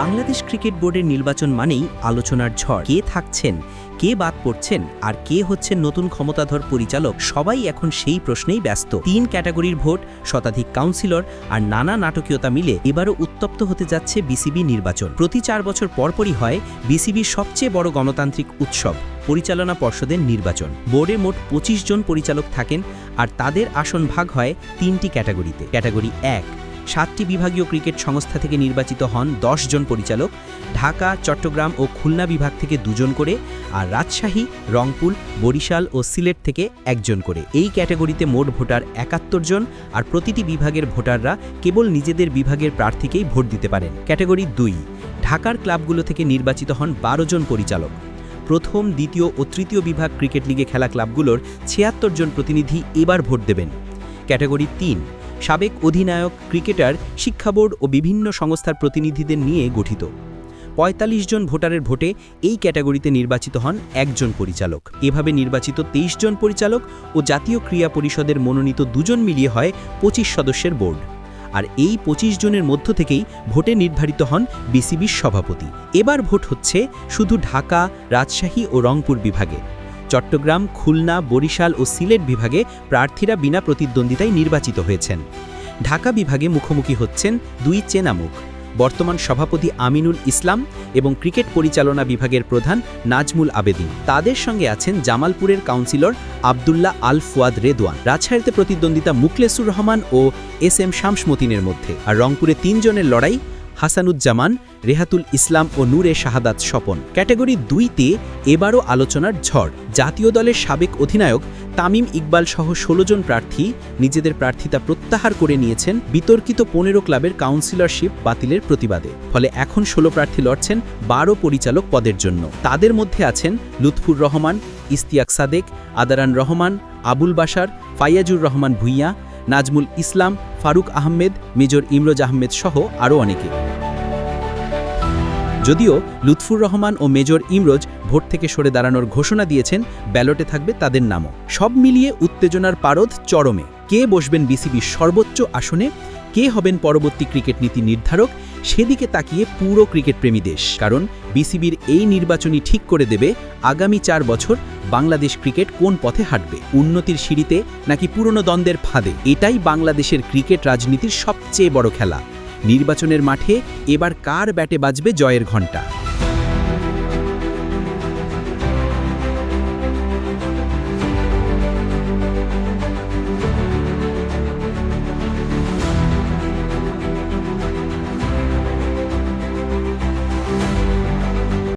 Bangladesh cricket বোর্ডের নির্বাচন মানেই আলোচনার ঝড়। কে থাকছেন, কে বাদ পড়ছেন আর কে হচ্ছেন নতুন ক্ষমতাধর পরিচালক সবাই এখন সেই প্রশ্নেই ব্যস্ত। তিন ক্যাটাগরির ভোট, শতাধিক কাউন্সিলর আর নানা নাটকীয়তা মিলে এবারও উত্তপ্ত হতে যাচ্ছে বিসিবি নির্বাচন। প্রতি চার বছর পরপরই হয় বিসিবির সবচেয়ে বড় গণতান্ত্রিক উৎসব, পরিচালনা পর্ষদের নির্বাচন। বোর্ডে মোট পঁচিশ জন পরিচালক থাকেন আর তাদের আসন ভাগ হয় তিনটি ক্যাটাগরিতে। ক্যাটাগরি এক সাতটি বিভাগীয় ক্রিকেট সংস্থা থেকে নির্বাচিত হন জন পরিচালক, ঢাকা, চট্টগ্রাম ও খুলনা বিভাগ থেকে দুজন করে আর রাজশাহী, রংপুর, বরিশাল ও সিলেট থেকে একজন করে। এই ক্যাটাগরিতে মোট ভোটার একাত্তর জন আর প্রতিটি বিভাগের ভোটাররা কেবল নিজেদের বিভাগের প্রার্থীকেই ভোট দিতে পারেন। ক্যাটাগরি দুই, ঢাকার ক্লাবগুলো থেকে নির্বাচিত হন বারো জন পরিচালক। প্রথম, দ্বিতীয় ও তৃতীয় বিভাগ ক্রিকেট লিগে খেলা ক্লাবগুলোর ছিয়াত্তর জন প্রতিনিধি এবার ভোট দেবেন। ক্যাটাগরি তিন সাবেক অধিনায়ক, ক্রিকেটার, শিক্ষা বোর্ড ও বিভিন্ন সংস্থার প্রতিনিধিদের নিয়ে গঠিত। ৪৫ জন ভোটারের ভোটে এই ক্যাটাগরিতে নির্বাচিত হন একজন পরিচালক। এভাবে নির্বাচিত ২৩ জন পরিচালক ও জাতীয় ক্রীড়া পরিষদের মনোনীত দুজন মিলিয়ে হয় ২৫ সদস্যের বোর্ড। আর এই ২৫ জনের মধ্য থেকেই ভোটে নির্ধারিত হন বিসিবির সভাপতি। এবার ভোট হচ্ছে শুধু ঢাকা, রাজশাহী ও রংপুর বিভাগে। চট্টগ্রাম, খুলনা, বরিশাল ও সিলেট বিভাগে প্রার্থীরা বিনা প্রতিদ্বন্দ্বিতায় নির্বাচিত হয়েছেন। ঢাকা বিভাগে মুখোমুখি হচ্ছেন দুই চেনামুখ। বর্তমান সভাপতি আমিনুল ইসলাম এবং ক্রিকেট পরিচালনা বিভাগের প্রধান নাজমুল আবেদিন। তাদের সঙ্গে আছেন জামালপুরের কাউন্সিলর আবদুল্লাহ আল ফুয়াদ রেদওয়ান। রাজশাহীতে প্রতিদ্বন্দ্বিতা মুকলেসুর রহমান ও এস এম শামসমতিনের মধ্যে। আর রংপুরে তিনজনের লড়াই হাসানুজ্জামান, রেহাতুল ইসলাম ও নূরে শাহাদাত স্বপন। ক্যাটাগরি দুইতে এবারও আলোচনার ঝড়। জাতীয় দলের সাবেক অধিনায়ক তামিম ইকবাল সহ ১৬ জন প্রার্থী নিজেদের প্রার্থিতা প্রত্যাহার করে নিয়েছেন বিতর্কিত পনেরো ক্লাবের কাউন্সিলরশিপ বাতিলের প্রতিবাদে। ফলে এখন ১৬ প্রার্থী লড়ছেন বারো পরিচালক পদের জন্য। তাদের মধ্যে আছেন লুৎফুর রহমান ইস্তিয়াক সাদেক, আদারান রহমান, আবুল বাশার, ফাইয়াজুর রহমান ভুইয়া, নাজমুল ইসলাম ফারুক আহমেদ, মেজর ইমরোজ আহমেদ সহ আরও অনেকে। যদিও লুৎফুর রহমান ও মেজর ইমরোজ ভোট থেকে সরে দাঁড়ানোর ঘোষণা দিয়েছেন, ব্যালটে থাকবে তাদের নামও। সব মিলিয়ে উত্তেজনার পারদ চরমে। কে বসবেন বিসিবির সর্বোচ্চ আসনে, কে হবেন পরবর্তী ক্রিকেট নীতি নির্ধারক, সেদিকে তাকিয়ে পুরো ক্রিকেট প্রেমী দেশ। কারণ বিসিবির এই নির্বাচনই ঠিক করে দেবে আগামী চার বছর বাংলাদেশ ক্রিকেট কোন পথে হাঁটবে। উন্নতির সিঁড়িতে নাকি পুরনো দ্বন্দ্বের ফাঁদে। এটাই বাংলাদেশের ক্রিকেট রাজনীতির সবচেয়ে বড় খেলা। নির্বাচনের মাঠে এবার কার ব্যাটে বাজবে জয়ের ঘণ্টা?